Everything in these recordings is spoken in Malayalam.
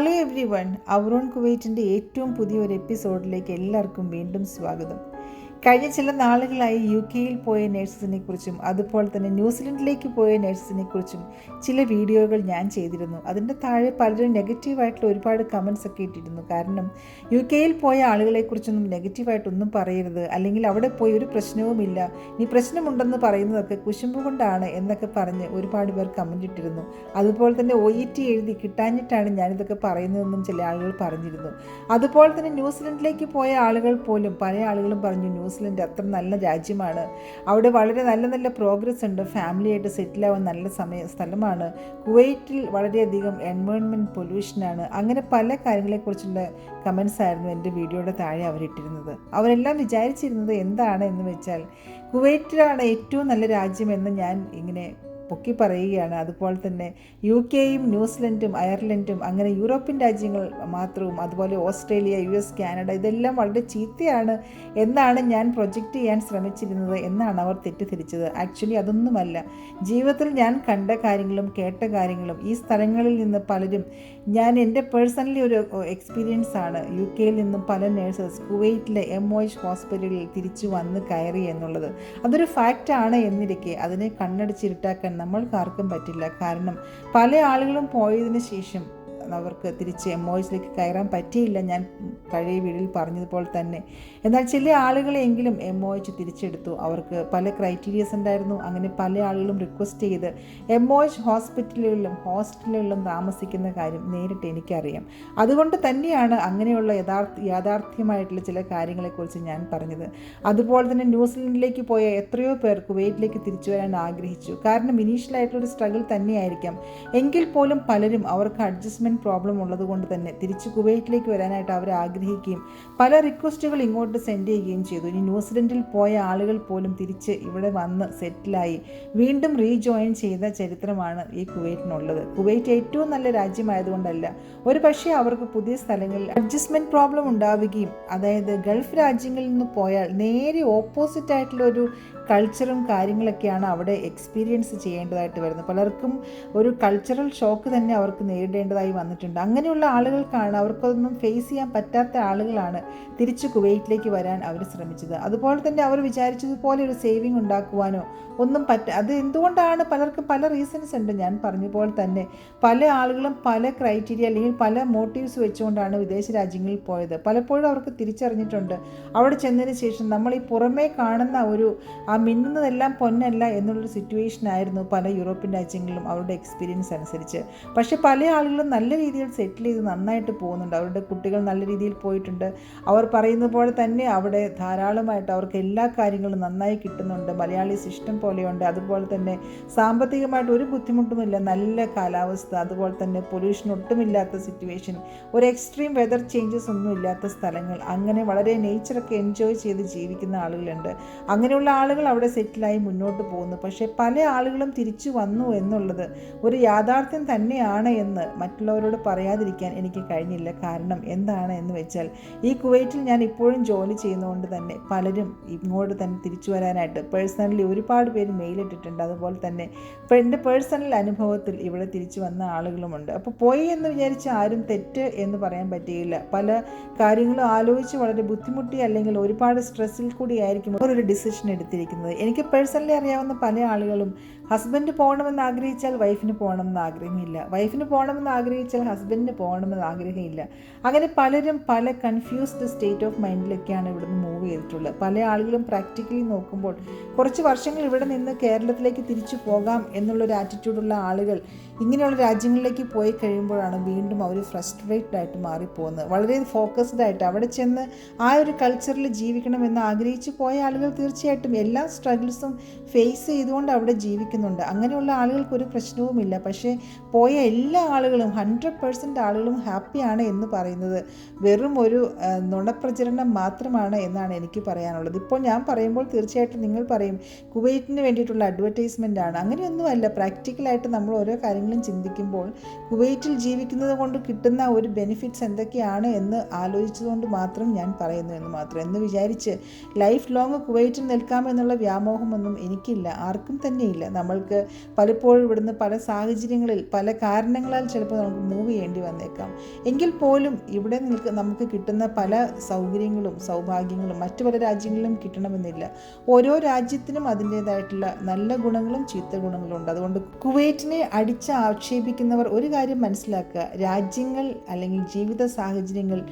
Hello every one our own കുവൈറ്റിന്റെ ഏറ്റവും പുതിയൊരു എപ്പിസോഡിലേക്ക് എല്ലാവർക്കും വീണ്ടും സ്വാഗതം. കഴിഞ്ഞ ചില നാളുകളായി യു കെയിൽ പോയ നേഴ്സസിനെ കുറിച്ചും അതുപോലെ തന്നെ ന്യൂസിലൻഡിലേക്ക് പോയ നേഴ്സസിനെ കുറിച്ചും ചില വീഡിയോകൾ ഞാൻ ചെയ്തിരുന്നു. അതിന്റെ താഴെ പലരും നെഗറ്റീവായിട്ടുള്ള ഒരുപാട് കമൻസ് ഒക്കെ ഇട്ടിരുന്നു. കാരണം യു കെയിൽ പോയ ആളുകളെക്കുറിച്ചൊന്നും നെഗറ്റീവായിട്ടൊന്നും പറയരുത്. അല്ലെങ്കിൽ അവിടെ പോയി ഒരു പ്രശ്നവുമില്ല ഇനി പ്രശ്നമുണ്ടെന്ന് പറയുന്നതൊക്കെ കുശുമ്പ് കൊണ്ടാണ് എന്നൊക്കെ പറഞ്ഞ് ഒരുപാട് പേർ കമന്റ് ഇട്ടിരുന്നു. അതുപോലെ തന്നെ ഒ ഇ ടി എഴുതി കിട്ടാഞ്ഞിട്ടാണ് ഞാനിതൊക്കെ പറയുന്നതെന്നും ചില ആളുകൾ പറഞ്ഞിരുന്നു. അതുപോലെ തന്നെ ന്യൂസിലൻഡിലേക്ക് പോയ ആളുകൾ പോലും പല ആളുകളും പറഞ്ഞു ന്യൂസിലൻഡ് അത്ര നല്ല രാജ്യമാണ്. അവിടെ വളരെ നല്ല നല്ല പ്രോഗ്രസ് ഉണ്ട്. ഫാമിലിയായിട്ട് സെറ്റിൽ ആവാൻ നല്ല സമയ സ്ഥലമാണ്. കുവൈറ്റിൽ വളരെയധികം എൻവയോൺമെന്റ് പൊല്യൂഷനാണ് അങ്ങനെ പല കാര്യങ്ങളെക്കുറിച്ചുള്ള കമൻസ് ആയിരുന്നു എന്റെ വീഡിയോയുടെ താഴെ അവരിട്ടിരുന്നത്. അവരെല്ലാം വിചാരിച്ചിരുന്നത് എന്താണ് എന്ന് വെച്ചാൽ കുവൈറ്റിലാണ് ഏറ്റവും നല്ല രാജ്യമെന്ന് ഞാൻ ഇങ്ങനെ പൊക്കി പറയുകയാണ്. അതുപോലെ തന്നെ യു കെയും ന്യൂസിലൻഡും അയർലൻഡും അങ്ങനെ യൂറോപ്യൻ രാജ്യങ്ങൾ മാത്രവും അതുപോലെ ഓസ്ട്രേലിയ യു എസ് കാനഡ ഇതെല്ലാം വളരെ ചീത്തയാണ് എന്നാണ് ഞാൻ പ്രൊജക്റ്റ് ചെയ്യാൻ ശ്രമിച്ചിരുന്നത് എന്നാണ് അവർ തെറ്റിദ്ധരിച്ചത്. ആക്ച്വലി അതൊന്നുമല്ല. ജീവിതത്തിൽ ഞാൻ കണ്ട കാര്യങ്ങളും കേട്ട കാര്യങ്ങളും ഈ സ്ഥലങ്ങളിൽ നിന്ന് പലരും ഞാൻ എന്റെ പേഴ്സണലി ഒരു എക്സ്പീരിയൻസ് ആണ്. യു കെയിൽ നിന്നും പല നേഴ്സസ് കുവൈറ്റിലെ എം ഒ എച്ച് ഹോസ്പിറ്റലിൽ തിരിച്ചു വന്ന് കയറി എന്നുള്ളത്. അതൊരു ഫാക്റ്റാണ് എന്നിരിക്കെ. അതിനെ കണ്ണടിച്ചിരുട്ടാക്കാൻ നമ്മൾക്കാർക്കും പറ്റില്ല. കാരണം പല ആളുകളും പോയതിന് ശേഷം അവർക്ക് തിരിച്ച് എം ഒയിസിലേക്ക് കയറാൻ പറ്റിയില്ല. ഞാൻ പഴയ വീടിൽ പറഞ്ഞതുപോലെ തന്നെ. എന്നാൽ ചില ആളുകളെങ്കിലും എം ഒ എച്ച് തിരിച്ചെടുത്തു. അവർക്ക് പല ക്രൈറ്റീരിയസ് ഉണ്ടായിരുന്നു. അങ്ങനെ പല ആളുകളും റിക്വസ്റ്റ് ചെയ്ത് എം ഒ എച്ച് ഹോസ്പിറ്റലുകളിലും ഹോസ്റ്റലുകളിലും താമസിക്കുന്ന കാര്യം നേരിട്ട് എനിക്കറിയാം. അതുകൊണ്ട് തന്നെയാണ് അങ്ങനെയുള്ള യഥാർത്ഥ യാഥാർത്ഥ്യമായിട്ടുള്ള ചില കാര്യങ്ങളെക്കുറിച്ച് ഞാൻ പറഞ്ഞത്. അതുപോലെ തന്നെ ന്യൂസിലൻഡിലേക്ക് പോയ എത്രയോ പേർക്ക് വെയിറ്റിലേക്ക് തിരിച്ചു വരാൻ ആഗ്രഹിച്ചു. കാരണം ഇനീഷ്യലായിട്ടുള്ളൊരു സ്ട്രഗിൾ തന്നെയായിരിക്കാം. എങ്കിൽ പോലും പലരും അവർക്ക് അഡ്ജസ്റ്റ്മെന്റ് പ്രോബ്ലം ഉള്ളത് കൊണ്ട് തന്നെ തിരിച്ച് കുവൈറ്റിലേക്ക് വരാനായിട്ട് അവർ ആഗ്രഹിക്കുകയും പല റിക്വസ്റ്റുകൾ ഇങ്ങോട്ട് സെൻഡ് ചെയ്യുകയും ചെയ്തു. ഇനി ന്യൂസിലൻഡിൽ പോയ ആളുകൾ പോലും തിരിച്ച് ഇവിടെ വന്ന് സെറ്റിലായി വീണ്ടും റീജോയിൻ ചെയ്ത ചരിത്രമാണ് ഈ കുവൈറ്റിനുള്ളത്. കുവൈറ്റ് ഏറ്റവും നല്ല രാജ്യമായതുകൊണ്ടല്ല. ഒരു പക്ഷേ അവർക്ക് പുതിയ സ്ഥലങ്ങളിൽ അഡ്ജസ്റ്റ്മെന്റ് പ്രോബ്ലം ഉണ്ടാവുകയും അതായത് ഗൾഫ് രാജ്യങ്ങളിൽ നിന്ന് പോയാൽ നേരെ ഓപ്പോസിറ്റ് ആയിട്ടുള്ള ഒരു കൾച്ചറും കാര്യങ്ങളൊക്കെയാണ് അവിടെ എക്സ്പീരിയൻസ് ചെയ്യേണ്ടതായിട്ട് വരുന്നത്. പലർക്കും ഒരു കൾച്ചറൽ ഷോക്ക് തന്നെ അവർക്ക് നേരിടേണ്ടതായി വന്നിട്ടുണ്ട്. അങ്ങനെയുള്ള ആളുകൾക്കാണ് അവർക്കൊന്നും ഫേസ് ചെയ്യാൻ പറ്റാത്ത ആളുകളാണ് തിരിച്ച് കുവൈറ്റിലേക്ക് വരാൻ അവർ ശ്രമിച്ചത്. അതുപോലെ തന്നെ അവർ വിചാരിച്ചതുപോലെ ഒരു സേവിങ് ഉണ്ടാക്കുവാനോ ഒന്നും പറ്റ അത് എന്തുകൊണ്ടാണ്? പലർക്കും പല റീസൺസ് ഉണ്ട്. ഞാൻ പറഞ്ഞ പോലെ തന്നെ പല ആളുകളും പല ക്രൈറ്റീരിയ അല്ലെങ്കിൽ പല മോട്ടീവ്സ് വെച്ചുകൊണ്ടാണ് വിദേശ രാജ്യങ്ങളിൽ പോയത്. പലപ്പോഴും അവർക്ക് തിരിച്ചറിഞ്ഞിട്ടുണ്ട്. അവിടെ ചെന്നതിന് ശേഷം നമ്മൾ ഈ പുറമേ കാണുന്ന ഒരു മിന്നുന്നതെല്ലാം പൊന്നല്ല എന്നുള്ളൊരു സിറ്റുവേഷൻ ആയിരുന്നു പല യൂറോപ്യൻ രാജ്യങ്ങളിലും അവരുടെ എക്സ്പീരിയൻസ് അനുസരിച്ച്. പക്ഷേ പല ആളുകളും നല്ല രീതിയിൽ സെറ്റിൽ ചെയ്ത് നന്നായിട്ട് പോകുന്നുണ്ട്. അവരുടെ കുട്ടികൾ നല്ല രീതിയിൽ പോയിട്ടുണ്ട്. അവർ പറയുന്ന പോലെ തന്നെ അവിടെ ധാരാളമായിട്ട് അവർക്ക് എല്ലാ കാര്യങ്ങളും നന്നായി കിട്ടുന്നുണ്ട്. മലയാളീസ് ഇഷ്ടം പോലെയുണ്ട്. അതുപോലെ തന്നെ സാമ്പത്തികമായിട്ട് ഒരു ബുദ്ധിമുട്ടുമില്ല. നല്ല കാലാവസ്ഥ. അതുപോലെ തന്നെ പൊല്യൂഷൻ ഒട്ടുമില്ലാത്ത സിറ്റുവേഷൻ ഒരു എക്സ്ട്രീം വെതർ ചേഞ്ചസ് ഒന്നും ഇല്ലാത്ത സ്ഥലങ്ങൾ. അങ്ങനെ വളരെ നേച്ചറൊക്കെ എൻജോയ് ചെയ്ത് ജീവിക്കുന്ന ആളുകളുണ്ട്. അങ്ങനെയുള്ള ആളുകൾ അവിടെ സെറ്റിലായി മുന്നോട്ട് പോകുന്നു. പക്ഷേ പല ആളുകളും തിരിച്ചു വന്നു എന്നുള്ളത് ഒരു യാഥാർത്ഥ്യം തന്നെയാണ് എന്ന് മറ്റുള്ളവരോട് പറയാതിരിക്കാൻ എനിക്ക് കഴിഞ്ഞില്ല. കാരണം എന്താണ് എന്ന് വെച്ചാൽ ഈ കുവൈറ്റിൽ ഞാൻ ഇപ്പോഴും ജോലി ചെയ്യുന്നതുകൊണ്ട് തന്നെ പലരും ഇങ്ങോട്ട് തന്നെ തിരിച്ചു വരാനായിട്ട് പേഴ്സണലി ഒരുപാട് പേര് മെയിലിട്ടിട്ടുണ്ട് അതുപോലെ തന്നെ എന്റെ പേഴ്സണൽ അനുഭവത്തിൽ ഇവിടെ തിരിച്ചു വന്ന ആളുകളുമുണ്ട്. അപ്പോൾ പോയി എന്ന് വിചാരിച്ച് ആരും തെറ്റ് എന്ന് പറയാൻ പറ്റുകയില്ല പല കാര്യങ്ങളും ആലോചിച്ച് വളരെ ബുദ്ധിമുട്ടി അല്ലെങ്കിൽ ഒരുപാട് സ്ട്രെസ്സിൽ കൂടിയായിരിക്കും ഒരു ഡിസിഷൻ എടുത്തിരിക്കുന്നത്. എനിക്ക് പേഴ്സണലി അറിയാവുന്ന പല ആളുകളും ഹസ്ബൻഡ് പോകണമെന്ന് ആഗ്രഹിച്ചാൽ വൈഫിന് പോകണമെന്ന് ആഗ്രഹമില്ല. വൈഫിന് പോകണമെന്ന് ആഗ്രഹിച്ചാൽ ഹസ്ബൻഡിന് പോകണമെന്ന് ആഗ്രഹമില്ല. അങ്ങനെ പലരും പല കൺഫ്യൂസ്ഡ് സ്റ്റേറ്റ് ഓഫ് മൈൻഡിലൊക്കെയാണ് ഇവിടുന്ന് മൂവ് ചെയ്തിട്ടുള്ളത്. പല ആളുകളും പ്രാക്ടിക്കലി നോക്കുമ്പോൾ കുറച്ച് വർഷങ്ങൾ ഇവിടെ നിന്ന് കേരളത്തിലേക്ക് തിരിച്ചു പോകാം എന്നുള്ളൊരു ആറ്റിറ്റ്യൂഡുള്ള ആളുകൾ ഇങ്ങനെയുള്ള രാജ്യങ്ങളിലേക്ക് പോയി കഴിയുമ്പോഴാണ് വീണ്ടും അവർ ഫ്രസ്ട്രേറ്റഡ് ആയിട്ട് മാറിപ്പോകുന്നത്. വളരെ ഫോക്കസ്ഡ് ആയിട്ട് അവിടെ ചെന്ന് ആ ഒരു കൾച്ചറിൽ ജീവിക്കണമെന്ന് ആഗ്രഹിച്ചു പോയ ആളുകൾ തീർച്ചയായിട്ടും എല്ലാ സ്ട്രഗിൾസും ഫേസ് ചെയ്തുകൊണ്ട് അവിടെ ജീവിക്കുന്നുണ്ട് അങ്ങനെയുള്ള ആളുകൾക്ക് ഒരു പ്രശ്നവുമില്ല. പക്ഷേ പോയ എല്ലാ ആളുകളും ഹൺഡ്രഡ് പേഴ്സന്റ് ആളുകളും ഹാപ്പിയാണ് എന്ന് പറയുന്നത്. വെറും ഒരു നുണപ്രചരണം മാത്രമാണ് എന്നാണ് എനിക്ക് പറയാനുള്ളത്. ഇപ്പോൾ ഞാൻ പറയുമ്പോൾ തീർച്ചയായിട്ടും നിങ്ങൾ പറയും കുവൈറ്റിന് വേണ്ടിയിട്ടുള്ള അഡ്വർടൈസ്മെന്റ് ആണ്. അങ്ങനെയൊന്നുമല്ല. പ്രാക്ടിക്കലായിട്ട് നമ്മൾ ഓരോ കാര്യങ്ങളും ചിന്തിക്കുമ്പോൾ കുവൈറ്റിൽ ജീവിക്കുന്നത് കൊണ്ട് കിട്ടുന്ന ഒരു ബെനിഫിറ്റ്സ് എന്തൊക്കെയാണ് എന്ന് ആലോചിച്ചതുകൊണ്ട് മാത്രം ഞാൻ പറയുന്നു എന്ന് മാത്രം. എന്ന് വിചാരിച്ച് ലൈഫ് ലോങ് കുവൈറ്റിൽ നിൽക്കാമെന്നുള്ള വ്യാമോഹമൊന്നും എനിക്കില്ല. ആർക്കും തന്നെയില്ല. നമ്മൾ നമ്മൾക്ക് പലപ്പോഴും ഇവിടുന്ന് പല സാഹചര്യങ്ങളിൽ പല കാരണങ്ങളാൽ ചിലപ്പോൾ നമുക്ക് മൂവ് ചെയ്യേണ്ടി വന്നേക്കാം. എങ്കിൽ പോലും ഇവിടെ നിൽക്ക് നമുക്ക് കിട്ടുന്ന പല സൗകര്യങ്ങളും സൗഭാഗ്യങ്ങളും മറ്റു പല രാജ്യങ്ങളിലും കിട്ടണമെന്നില്ല. ഓരോ രാജ്യത്തിനും അതിന്റേതായിട്ടുള്ള നല്ല ഗുണങ്ങളും ചീത്ത ഗുണങ്ങളും ഉണ്ട്. അതുകൊണ്ട് കുവൈറ്റിനെ അടിച്ച് ആക്ഷേപിക്കുന്നവർ ഒരു കാര്യം മനസ്സിലാക്കുക. രാജ്യങ്ങൾ അല്ലെങ്കിൽ ജീവിത സാഹചര്യങ്ങൾ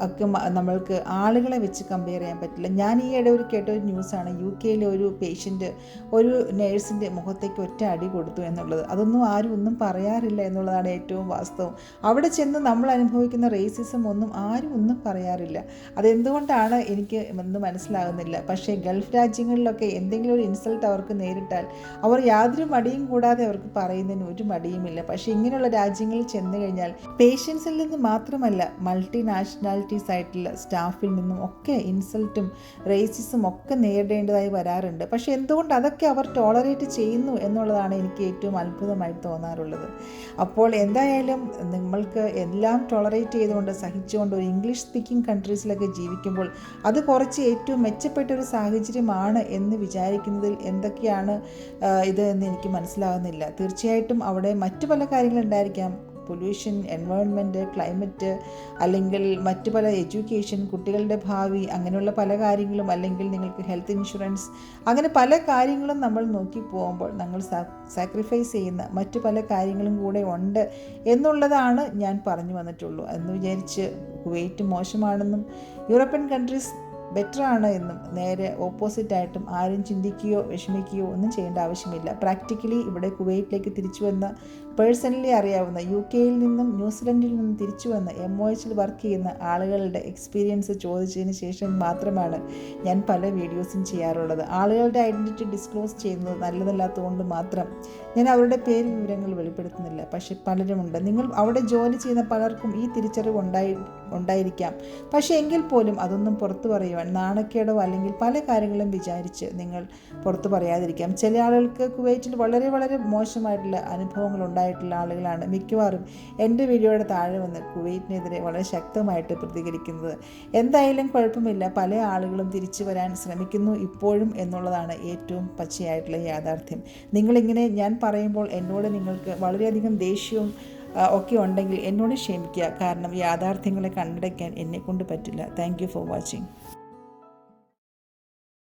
ഒക്കെ നമ്മൾക്ക് ആളുകളെ വെച്ച് കമ്പയർ ചെയ്യാൻ പറ്റില്ല. ഞാൻ ഈ ഇടയിൽ ഒരു കേട്ട ഒരു ന്യൂസാണ് യു കെയിലെ ഒരു പേഷ്യന്റ് ഒരു നേഴ്സിന്റെ മുഖത്തേക്ക് ഒറ്റ അടി കൊടുത്തു എന്നുള്ളത്. അതൊന്നും ആരും ഒന്നും പറയാറില്ല എന്നുള്ളതാണ് ഏറ്റവും വാസ്തവം. അവിടെ ചെന്ന് നമ്മൾ അനുഭവിക്കുന്ന റേസിസം ഒന്നും ആരും ഒന്നും പറയാറില്ല. അതെന്തുകൊണ്ടാണ് എനിക്ക് എന്ന് മനസ്സിലാകുന്നില്ല. പക്ഷേ ഗൾഫ് രാജ്യങ്ങളിലൊക്കെ എന്തെങ്കിലും ഒരു ഇൻസൾട്ട് അവർക്ക് നേരിട്ടാൽ അവർ യാതൊരു മടിയും കൂടാതെ അവർക്ക് പറയുന്നതിന് ഒരു മടിയുമില്ല. പക്ഷേ ഇങ്ങനെയുള്ള രാജ്യങ്ങളിൽ ചെന്ന് കഴിഞ്ഞാൽ പേഷ്യൻസിൽ നിന്ന് മാത്രമല്ല മൾട്ടി നാഷണൽ പേഴ്സണാലിറ്റീസ് ആയിട്ടുള്ള സ്റ്റാഫിൽ നിന്നും ഒക്കെ ഇൻസൾട്ടും റേസിസും ഒക്കെ നേരിടേണ്ടതായി വരാറുണ്ട്. പക്ഷേ എന്തുകൊണ്ട് അതൊക്കെ അവർ ടോളറേറ്റ് ചെയ്യുന്നു എന്നുള്ളതാണ് എനിക്ക് ഏറ്റവും അത്ഭുതമായി തോന്നാറുള്ളത്. അപ്പോൾ എന്തായാലും നിങ്ങൾക്ക് എല്ലാം ടോളറേറ്റ് ചെയ്തുകൊണ്ട് സഹിച്ചുകൊണ്ട് ഒരു ഇംഗ്ലീഷ് സ്പീക്കിംഗ് കൺട്രീസിലൊക്കെ ജീവിക്കുമ്പോൾ അത് കുറച്ച് ഏറ്റവും മെച്ചപ്പെട്ട ഒരു സാഹചര്യമാണ് എന്ന് വിചാരിക്കുന്നതിൽ എന്തൊക്കെയാണ് ഇത് എന്ന് എനിക്ക് മനസ്സിലാകുന്നില്ല തീർച്ചയായിട്ടും അവിടെ മറ്റു പല കാര്യങ്ങളുണ്ടായിരിക്കാം പൊല്യൂഷൻ എൻവയോൺമെന്റ് ക്ലൈമറ്റ് അല്ലെങ്കിൽ മറ്റു പല എഡ്യൂക്കേഷൻ കുട്ടികളുടെ ഭാവി അങ്ങനെയുള്ള പല കാര്യങ്ങളും അല്ലെങ്കിൽ നിങ്ങൾക്ക് ഹെൽത്ത് ഇൻഷുറൻസ് അങ്ങനെ പല കാര്യങ്ങളും നമ്മൾ നോക്കി പോകുമ്പോൾ നമ്മൾ സാക്രിഫൈസ് ചെയ്യുന്ന മറ്റു പല കാര്യങ്ങളും കൂടെ ഉണ്ട് എന്നുള്ളതാണ് ഞാൻ പറഞ്ഞു വന്നിട്ടുള്ളൂ. എന്ന് വിചാരിച്ച് കുവൈറ്റ് മോശമാണെന്നും യൂറോപ്യൻ കൺട്രീസ് ബെറ്റർ ആണ് എന്നും നേരെ ഓപ്പോസിറ്റായിട്ടും ആരും ചിന്തിക്കുകയോ വിഷമിക്കുകയോ ഒന്നും ചെയ്യേണ്ട ആവശ്യമില്ല. പ്രാക്ടിക്കലി ഇവിടെ കുവൈറ്റിലേക്ക് തിരിച്ചു വന്ന പേഴ്സണലി അറിയാവുന്ന യു കെയിൽ നിന്നും ന്യൂസിലൻഡിൽ നിന്നും തിരിച്ചു വന്ന് എം ഒ എച്ചിൽ വർക്ക് ചെയ്യുന്ന ആളുകളുടെ എക്സ്പീരിയൻസ് ചോദിച്ചതിന് ശേഷം മാത്രമാണ് ഞാൻ പല വീഡിയോസും ചെയ്യാറുള്ളത്. ആളുകളുടെ ഐഡന്റിറ്റി ഡിസ്ക്ലോസ് ചെയ്യുന്നത് നല്ലതല്ലാത്തതുകൊണ്ട് മാത്രം ഞാൻ അവരുടെ പേര് വിവരങ്ങൾ വെളിപ്പെടുത്തുന്നില്ല. പക്ഷേ പലരുമുണ്ട്. നിങ്ങൾ അവിടെ ജോലി ചെയ്യുന്ന പലർക്കും ഈ തിരിച്ചറിവ് ഉണ്ടായി ഉണ്ടായിരിക്കാം. പക്ഷേ എങ്കിൽ പോലും അതൊന്നും പുറത്തു പറയുവാൻ നാണക്കേടോ അല്ലെങ്കിൽ പല കാര്യങ്ങളും വിചാരിച്ച് നിങ്ങൾ പുറത്തു പറയാതിരിക്കാം. ചില ആളുകൾക്ക് കുവൈറ്റിൽ വളരെ വളരെ മോശമായിട്ടുള്ള അനുഭവങ്ങൾ ഉണ്ടായിട്ടുള്ള ആളുകളാണ് മിക്കവാറും എന്റെ വീഡിയോയുടെ താഴെ വന്ന് കുവൈറ്റിനെതിരെ വളരെ ശക്തമായിട്ട് പ്രതികരിക്കുന്നത്. എന്തായാലും കുഴപ്പമില്ല പല ആളുകളും തിരിച്ചു വരാൻ ശ്രമിക്കുന്നു ഇപ്പോഴും എന്നുള്ളതാണ് ഏറ്റവും പച്ചയായിട്ടുള്ള യാഥാർത്ഥ്യം. നിങ്ങളിങ്ങനെ ഞാൻ പറയുമ്പോൾ എന്നോട് നിങ്ങൾക്ക് വളരെയധികം ദേഷ്യവും ഒക്കെ ഉണ്ടെങ്കിൽ എന്നോട് ക്ഷമിക്കുക. കാരണം യാഥാർത്ഥ്യങ്ങളെ കണ്ടടയ്ക്കാൻ എന്നെക്കൊണ്ട് പറ്റില്ല. Thank for watching.